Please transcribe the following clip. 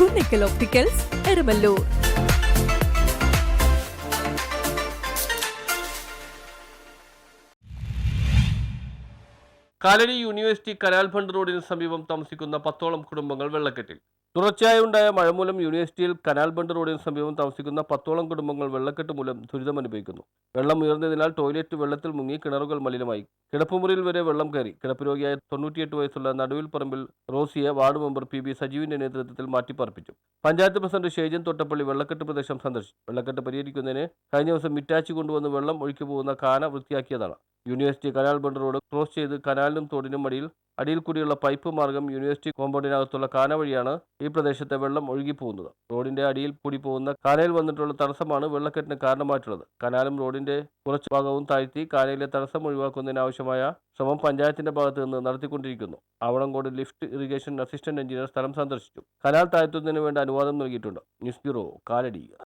Kunnikkal opticals Erumallur Kalady university canal bund റോഡിന് സമീപം താമസിക്കുന്ന പത്തോളം കുടുംബങ്ങൾ വെള്ളക്കെട്ടിൽ. തുടർച്ചയായി ഉണ്ടായ മഴ മൂലം യൂണിവേഴ്സിറ്റിയിൽ കനാൽ ബണ്ട് റോഡിന് സമീപം താമസിക്കുന്ന പത്തോളം കുടുംബങ്ങൾ വെള്ളക്കെട്ട് മൂലം ദുരിതം അനുഭവിക്കുന്നു. വെള്ളം ഉയർന്നതിനാൽ ടോയ്ലറ്റ് വെള്ളത്തിൽ മുങ്ങി കിണറുകൾ മലിനമായി. കിടപ്പുമുറിയിൽ വരെ വെള്ളം കയറി. കിടപ്പ് രോഗിയായ തൊണ്ണൂറ്റിയെട്ട് വയസ്സുള്ള നടുവിൽ പറമ്പിൽ റോസിയെ വാർഡ് മെമ്പർ പി ബി സജീവിന്റെ നേതൃത്വത്തിൽ മാറ്റിപ്പാർപ്പിച്ചു. പഞ്ചായത്ത് പ്രസിഡന്റ് ഷേജൻ തൊട്ടപ്പള്ളി വെള്ളക്കെട്ട് പ്രദേശം സന്ദർശിച്ചു. വെള്ളക്കെട്ട് പരിഹരിക്കുന്നതിന് കഴിഞ്ഞ ദിവസം മിറ്റാച്ചി കൊണ്ടുവന്ന് വെള്ളം ഒഴുക്കി പോകുന്ന കാന വൃത്തിയാക്കിയതാണ്. University canal bund road cross ചെയ്ത് കനാലിനും തോടിനും അടിയിൽ അടിയിൽ കൂടിയുള്ള പൈപ്പ് മാർഗം യൂണിവേഴ്സിറ്റി കോമ്പൗണ്ടിനകത്തുള്ള കാന വഴിയാണ് ഈ പ്രദേശത്തെ വെള്ളം ഒഴുകിപ്പോകുന്നത്. റോഡിന്റെ അടിയിൽ കൂടി പോകുന്ന കാനയിൽ വന്നിട്ടുള്ള തടസ്സമാണ് വെള്ളക്കെട്ടിന് കാരണമായിട്ടുള്ളത്. കനാലും റോഡിന്റെ കുറച്ച് ഭാഗവും താഴ്ത്തി കാനയിലെ തടസ്സം ഒഴിവാക്കുന്നതിനാവശ്യമായ ശ്രമം പഞ്ചായത്തിന്റെ ഭാഗത്ത് നിന്ന് നടത്തിക്കൊണ്ടിരിക്കുന്നു. Avanamkode lift irrigation assistant engineer സ്ഥലം സന്ദർശിച്ചു. കനാൽ താഴ്ത്തുന്നതിന് വേണ്ട അനുവാദം നൽകിയിട്ടുണ്ട്. News bureau Kalady